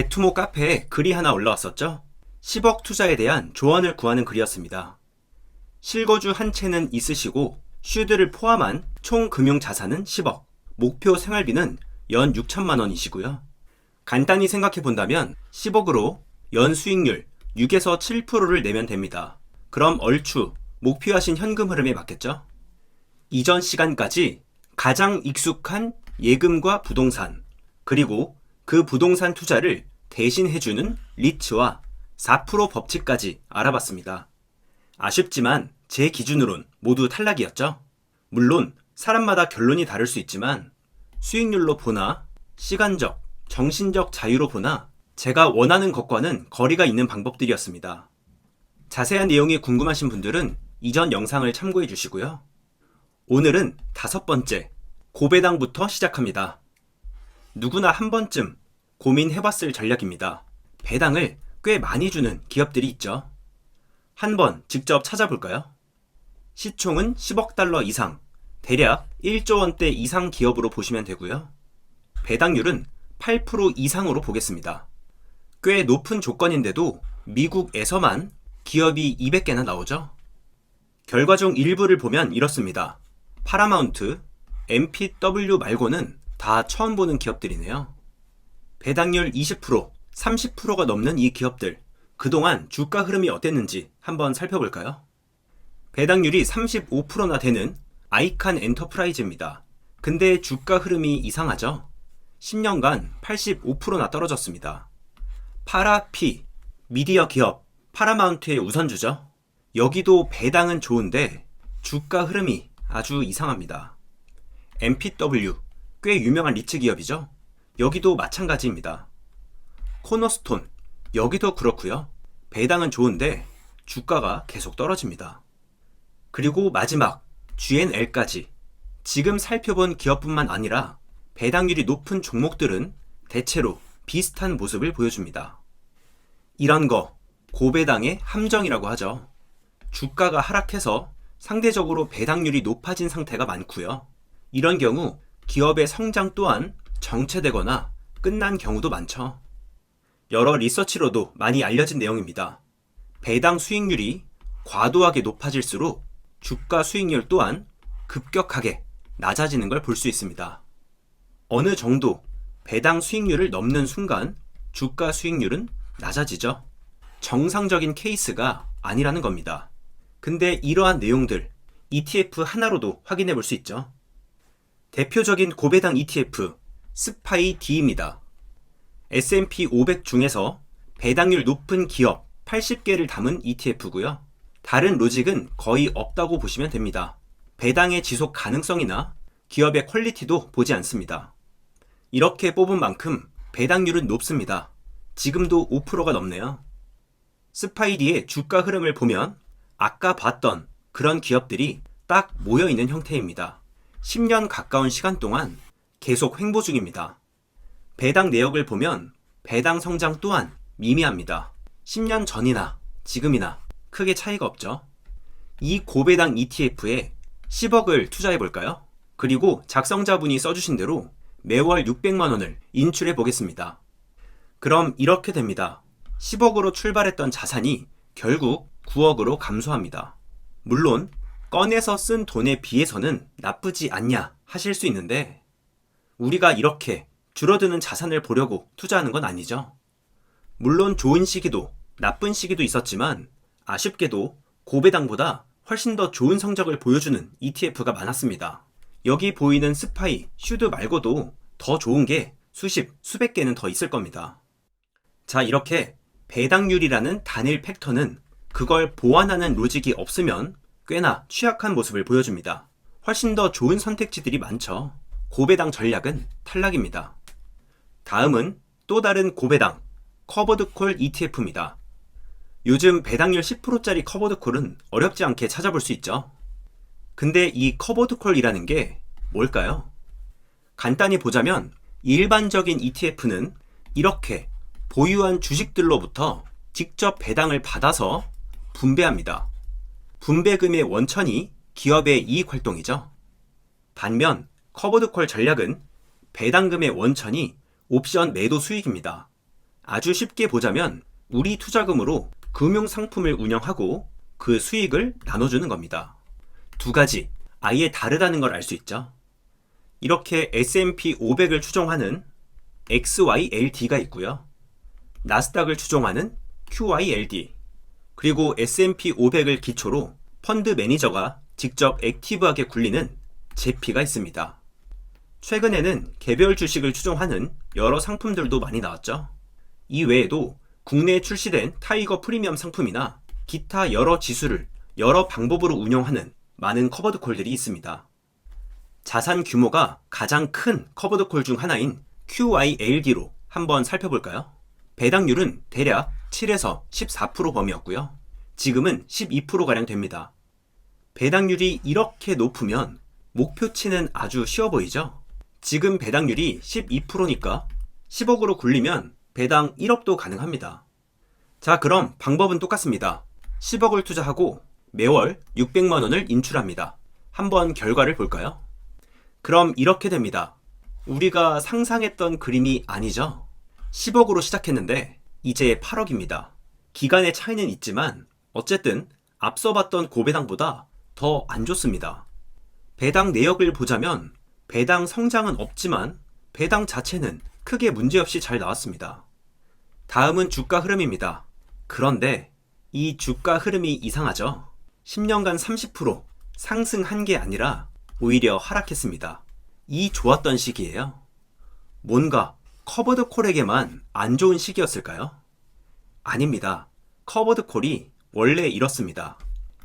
베투모 카페에 글이 하나 올라왔었죠? 10억 투자에 대한 조언을 구하는 글이었습니다. 실거주 한 채는 있으시고 슈드를 포함한 총 금융 자산은 10억, 목표 생활비는 연 6천만 원이시고요. 간단히 생각해 본다면 10억으로 연 수익률 6에서 7%를 내면 됩니다. 그럼 얼추 목표하신 현금 흐름에 맞겠죠? 이전 시간까지 가장 익숙한 예금과 부동산, 그리고 그 부동산 투자를 대신 해주는 리츠와 4% 법칙까지 알아봤습니다. 아쉽지만 제 기준으론 모두 탈락이었죠. 물론 사람마다 결론이 다를 수 있지만 수익률로 보나 시간적, 정신적 자유로 보나 제가 원하는 것과는 거리가 있는 방법들이었습니다. 자세한 내용이 궁금하신 분들은 이전 영상을 참고해 주시고요. 오늘은 다섯 번째, 고배당부터 시작합니다. 누구나 한 번쯤 고민해봤을 전략입니다. 배당을 꽤 많이 주는 기업들이 있죠. 한번 직접 찾아볼까요? 시총은 10억 달러 이상, 대략 1조 원대 이상 기업으로 보시면 되고요. 배당률은 8% 이상으로 보겠습니다. 꽤 높은 조건인데도 미국에서만 기업이 200개나 나오죠. 결과 중 일부를 보면 이렇습니다. 파라마운트, MPW 말고는 다 처음 보는 기업들이네요. 배당률 20%, 30%가 넘는 이 기업들, 그동안 주가 흐름이 어땠는지 한번 살펴볼까요? 배당률이 35%나 되는 아이칸 엔터프라이즈입니다. 근데 주가 흐름이 이상하죠? 10년간 85%나 떨어졌습니다. 파라피, 미디어 기업, 파라마운트의 우선주죠. 여기도 배당은 좋은데 주가 흐름이 아주 이상합니다. MPW, 꽤 유명한 리츠 기업이죠. 여기도 마찬가지입니다. 코너스톤, 여기도 그렇고요. 배당은 좋은데 주가가 계속 떨어집니다. 그리고 마지막 GNL까지 지금 살펴본 기업뿐만 아니라 배당률이 높은 종목들은 대체로 비슷한 모습을 보여줍니다. 이런 거 고배당의 함정이라고 하죠. 주가가 하락해서 상대적으로 배당률이 높아진 상태가 많고요. 이런 경우 기업의 성장 또한 정체되거나 끝난 경우도 많죠. 여러 리서치로도 많이 알려진 내용입니다. 배당 수익률이 과도하게 높아질수록 주가 수익률 또한 급격하게 낮아지는 걸 볼 수 있습니다. 어느 정도 배당 수익률을 넘는 순간 주가 수익률은 낮아지죠. 정상적인 케이스가 아니라는 겁니다. 근데 이러한 내용들 ETF 하나로도 확인해 볼 수 있죠. 대표적인 고배당 ETF 스파이 D입니다. S&P 500 중에서 배당률 높은 기업 80개를 담은 ETF고요. 다른 로직은 거의 없다고 보시면 됩니다. 배당의 지속 가능성이나 기업의 퀄리티도 보지 않습니다. 이렇게 뽑은 만큼 배당률은 높습니다. 지금도 5%가 넘네요. 스파이디의 주가 흐름을 보면 아까 봤던 그런 기업들이 딱 모여 있는 형태입니다. 10년 가까운 시간 동안 계속 횡보 중입니다. 배당 내역을 보면 배당 성장 또한 미미합니다. 10년 전이나 지금이나 크게 차이가 없죠. 이 고배당 ETF에 10억을 투자해 볼까요? 그리고 작성자분이 써주신 대로 매월 600만 원을 인출해 보겠습니다. 그럼 이렇게 됩니다. 10억으로 출발했던 자산이 결국 9억으로 감소합니다. 물론 꺼내서 쓴 돈에 비해서는 나쁘지 않냐 하실 수 있는데 우리가 이렇게 줄어드는 자산을 보려고 투자하는 건 아니죠. 물론 좋은 시기도 나쁜 시기도 있었지만 아쉽게도 고배당보다 훨씬 더 좋은 성적을 보여주는 ETF가 많았습니다. 여기 보이는 스파이, 슈드 말고도 더 좋은 게 수십, 수백 개는 더 있을 겁니다. 자, 이렇게 배당률이라는 단일 팩터는 그걸 보완하는 로직이 없으면 꽤나 취약한 모습을 보여줍니다. 훨씬 더 좋은 선택지들이 많죠. 고배당 전략은 탈락입니다. 다음은 또 다른 고배당, 커버드콜 ETF입니다. 요즘 배당률 10%짜리 커버드콜은 어렵지 않게 찾아볼 수 있죠. 근데 이 커버드콜이라는 게 뭘까요? 간단히 보자면 일반적인 ETF는 이렇게 보유한 주식들로부터 직접 배당을 받아서 분배합니다. 분배금의 원천이 기업의 이익 활동이죠. 반면 커버드콜 전략은 배당금의 원천이 옵션 매도 수익입니다. 아주 쉽게 보자면 우리 투자금으로 금융 상품을 운영하고 그 수익을 나눠주는 겁니다. 두 가지 아예 다르다는 걸 알 수 있죠. 이렇게 S&P 500을 추종하는 XYLD가 있고요. 나스닥을 추종하는 QYLD, 그리고 S&P 500을 기초로 펀드 매니저가 직접 액티브하게 굴리는 제피가 있습니다. 최근에는 개별 주식을 추종하는 여러 상품들도 많이 나왔죠. 이 외에도 국내에 출시된 타이거 프리미엄 상품이나 기타 여러 지수를 여러 방법으로 운영하는 많은 커버드콜들이 있습니다. 자산 규모가 가장 큰 커버드콜 중 하나인 QYLD로 한번 살펴볼까요? 배당률은 대략 7에서 14% 범위였고요. 지금은 12%가량 됩니다. 배당률이 이렇게 높으면 목표치는 아주 쉬워 보이죠? 지금 배당률이 12%니까 10억으로 굴리면 배당 1억도 가능합니다. 자, 그럼 방법은 똑같습니다. 10억을 투자하고 매월 600만 원을 인출합니다. 한번 결과를 볼까요? 그럼 이렇게 됩니다. 우리가 상상했던 그림이 아니죠? 10억으로 시작했는데 이제 8억입니다. 기간의 차이는 있지만 어쨌든 앞서 봤던 고배당보다 더 안 좋습니다. 배당 내역을 보자면 배당 성장은 없지만 배당 자체는 크게 문제없이 잘 나왔습니다. 다음은 주가 흐름입니다. 그런데 이 주가 흐름이 이상하죠? 10년간 30% 상승한 게 아니라 오히려 하락했습니다. 이 좋았던 시기예요. 뭔가 커버드 콜에게만 안 좋은 시기였을까요? 아닙니다. 커버드 콜이 원래 이렇습니다.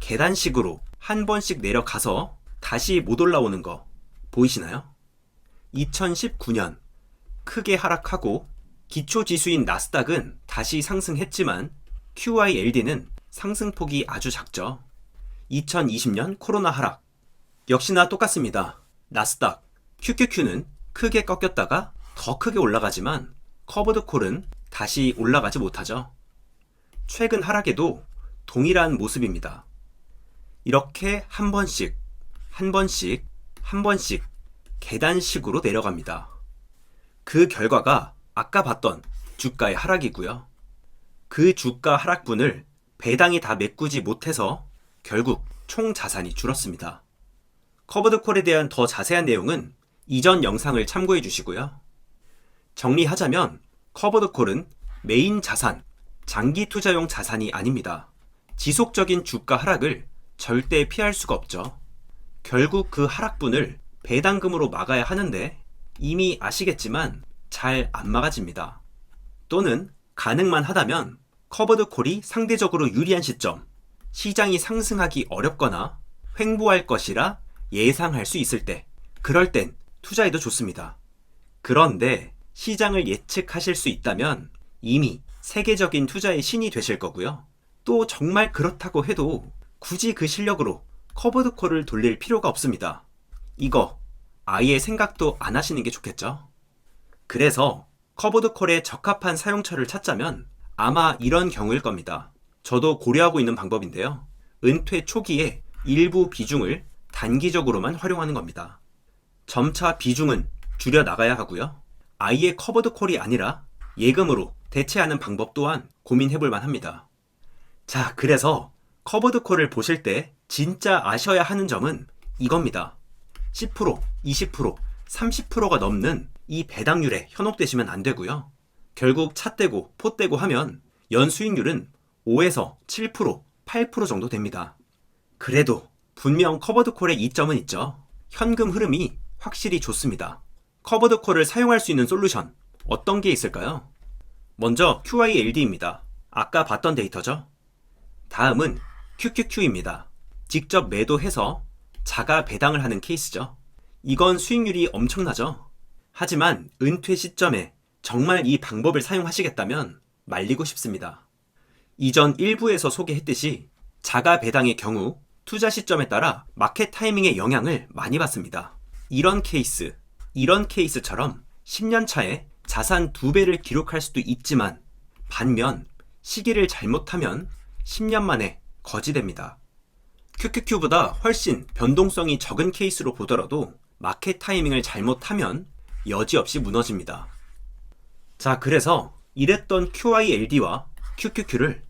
계단식으로 한 번씩 내려가서 다시 못 올라오는 거 보이시나요? 2019년 크게 하락하고 기초 지수인 나스닥은 다시 상승했지만 QYLD는 상승폭이 아주 작죠. 2020년 코로나 하락. 역시나 똑같습니다. 나스닥, QQQ는 크게 꺾였다가 더 크게 올라가지만 커버드 콜은 다시 올라가지 못하죠. 최근 하락에도 동일한 모습입니다. 이렇게 한 번씩, 한 번씩, 한 번씩 계단식으로 내려갑니다. 그 결과가 아까 봤던 주가의 하락이고요. 그 주가 하락분을 배당이 다 메꾸지 못해서 결국 총 자산이 줄었습니다. 커버드 콜에 대한 더 자세한 내용은 이전 영상을 참고해 주시고요. 정리하자면 커버드 콜은 메인 자산, 장기 투자용 자산이 아닙니다. 지속적인 주가 하락을 절대 피할 수가 없죠. 결국 그 하락분을 배당금으로 막아야 하는데 이미 아시겠지만 잘 안 막아집니다. 또는 가능만 하다면 커버드 콜이 상대적으로 유리한 시점, 시장이 상승하기 어렵거나 횡보할 것이라 예상할 수 있을 때, 그럴 땐 투자해도 좋습니다. 그런데 시장을 예측하실 수 있다면 이미 세계적인 투자의 신이 되실 거고요. 또 정말 그렇다고 해도 굳이 그 실력으로 커버드 콜을 돌릴 필요가 없습니다. 이거 아예 생각도 안 하시는 게 좋겠죠? 그래서 커버드 콜에 적합한 사용처를 찾자면 아마 이런 경우일 겁니다. 저도 고려하고 있는 방법인데요. 은퇴 초기에 일부 비중을 단기적으로만 활용하는 겁니다. 점차 비중은 줄여 나가야 하고요. 아예 커버드 콜이 아니라 예금으로 대체하는 방법 또한 고민해 볼 만합니다. 자, 그래서 커버드 콜을 보실 때 진짜 아셔야 하는 점은 이겁니다. 10%, 20%, 30%가 넘는 이 배당률에 현혹되시면 안 되고요. 결국 차 떼고 포 떼고 하면 연 수익률은 5에서 7%, 8% 정도 됩니다. 그래도 분명 커버드 콜의 이점은 있죠. 현금 흐름이 확실히 좋습니다. 커버드 콜을 사용할 수 있는 솔루션 어떤 게 있을까요? 먼저 QILD입니다. 아까 봤던 데이터죠. 다음은 QQQ입니다. 직접 매도해서 자가 배당을 하는 케이스죠. 이건 수익률이 엄청나죠. 하지만 은퇴 시점에 정말 이 방법을 사용하시겠다면 말리고 싶습니다. 이전 1부에서 소개했듯이 자가 배당의 경우 투자 시점에 따라 마켓 타이밍의 영향을 많이 받습니다. 이런 케이스, 이런 케이스처럼 10년 차에 자산 2배를 기록할 수도 있지만 반면 시기를 잘못하면 10년 만에 거지됩니다. QQQ보다 훨씬 변동성이 적은 케이스로 보더라도 마켓 타이밍을 잘못하면 여지없이 무너집니다. 자, 그래서 이랬던 QILD와 QQQ를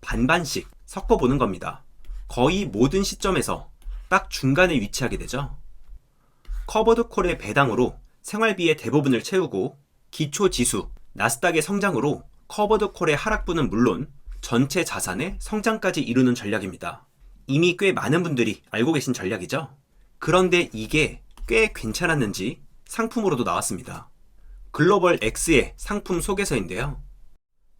반반씩 섞어보는 겁니다. 거의 모든 시점에서 딱 중간에 위치하게 되죠. 커버드 콜의 배당으로 생활비의 대부분을 채우고 기초 지수 나스닥의 성장으로 커버드 콜의 하락분은 물론 전체 자산의 성장까지 이루는 전략입니다. 이미 꽤 많은 분들이 알고 계신 전략이죠. 그런데 이게 꽤 괜찮았는지 상품으로도 나왔습니다. 글로벌 X의 상품 소개서인데요.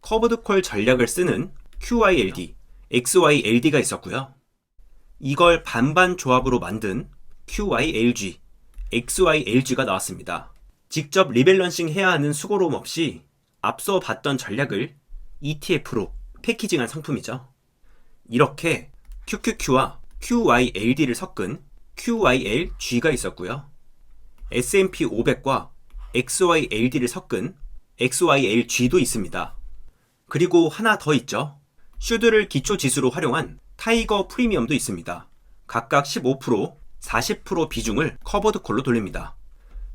커브드 콜 전략을 쓰는 QYLD, XYLD가 있었고요. 이걸 반반 조합으로 만든 QYLG, XYLG가 나왔습니다. 직접 리밸런싱 해야 하는 수고로움 없이 앞서 봤던 전략을 ETF로 패키징한 상품이죠. 이렇게 QQQ와 QYLD를 섞은 QYLG가 있었고요. S&P 500과 XYLD를 섞은 XYLG도 있습니다. 그리고 하나 더 있죠. 슈드를 기초 지수로 활용한 타이거 프리미엄도 있습니다. 각각 15%, 40% 비중을 커버드 콜로 돌립니다.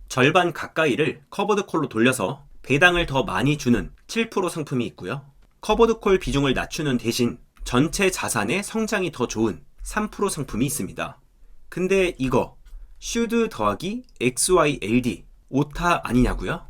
절반 가까이를 커버드 콜로 돌려서 배당을 더 많이 주는 7% 상품이 있고요. 커버드 콜 비중을 낮추는 대신 전체 자산의 성장이 더 좋은 3% 상품이 있습니다. 근데 이거 슈드 더하기 XYLD 오타 아니냐고요?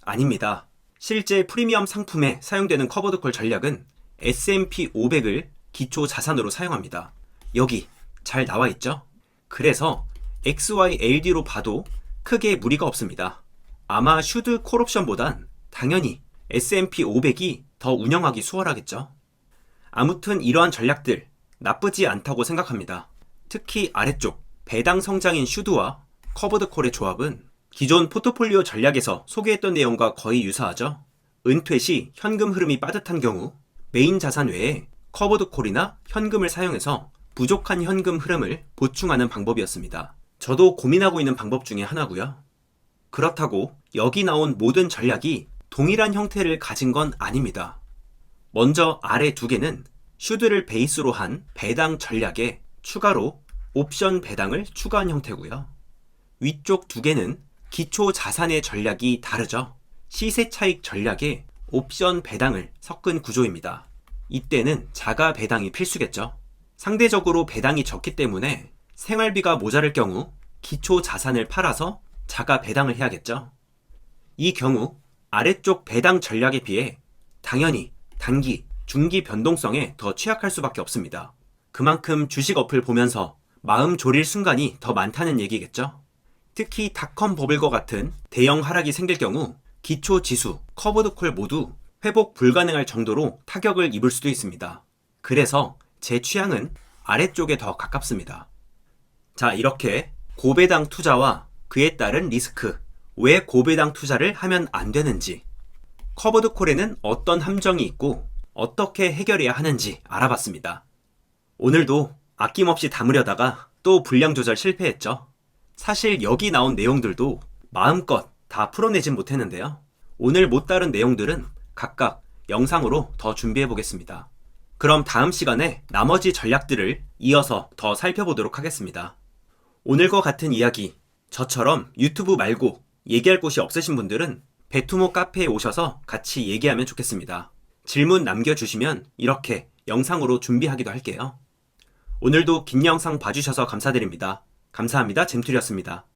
아닙니다. 실제 프리미엄 상품에 사용되는 커버드 콜 전략은 S&P 500을 기초 자산으로 사용합니다. 여기 잘 나와 있죠? 그래서 XYLD로 봐도 크게 무리가 없습니다. 아마 슈드 콜옵션보단 당연히 S&P 500이 더 운영하기 수월하겠죠. 아무튼 이러한 전략들 나쁘지 않다고 생각합니다. 특히 아래쪽 배당 성장인 슈드와 커버드 콜의 조합은 기존 포트폴리오 전략에서 소개했던 내용과 거의 유사하죠. 은퇴 시 현금 흐름이 빠듯한 경우 메인 자산 외에 커버드 콜이나 현금을 사용해서 부족한 현금 흐름을 보충하는 방법이었습니다. 저도 고민하고 있는 방법 중에 하나고요. 그렇다고 여기 나온 모든 전략이 동일한 형태를 가진 건 아닙니다. 먼저 아래 두 개는 슈드를 베이스로 한 배당 전략에 추가로 옵션 배당을 추가한 형태고요. 위쪽 두 개는 기초 자산의 전략이 다르죠. 시세 차익 전략에 옵션 배당을 섞은 구조입니다. 이때는 자가 배당이 필수겠죠. 상대적으로 배당이 적기 때문에 생활비가 모자랄 경우 기초 자산을 팔아서 자가 배당을 해야겠죠. 이 경우 아래쪽 배당 전략에 비해 당연히 단기, 중기 변동성에 더 취약할 수밖에 없습니다. 그만큼 주식 어플 보면서 마음 졸일 순간이 더 많다는 얘기겠죠. 특히 닷컴 버블과 같은 대형 하락이 생길 경우 기초 지수, 커버드 콜 모두 회복 불가능할 정도로 타격을 입을 수도 있습니다. 그래서 제 취향은 아래쪽에 더 가깝습니다. 자, 이렇게 고배당 투자와 그에 따른 리스크, 왜 고배당 투자를 하면 안 되는지, 커버드 콜에는 어떤 함정이 있고 어떻게 해결해야 하는지 알아봤습니다. 오늘도 아낌없이 담으려다가 또 분량 조절 실패했죠. 사실 여기 나온 내용들도 마음껏 다 풀어내진 못했는데요. 오늘 못 다룬 내용들은 각각 영상으로 더 준비해 보겠습니다. 그럼 다음 시간에 나머지 전략들을 이어서 더 살펴보도록 하겠습니다. 오늘과 같은 이야기, 저처럼 유튜브 말고 얘기할 곳이 없으신 분들은 베투모 카페에 오셔서 같이 얘기하면 좋겠습니다. 질문 남겨주시면 이렇게 영상으로 준비하기도 할게요. 오늘도 긴 영상 봐주셔서 감사드립니다. 감사합니다. 잼툴이었습니다.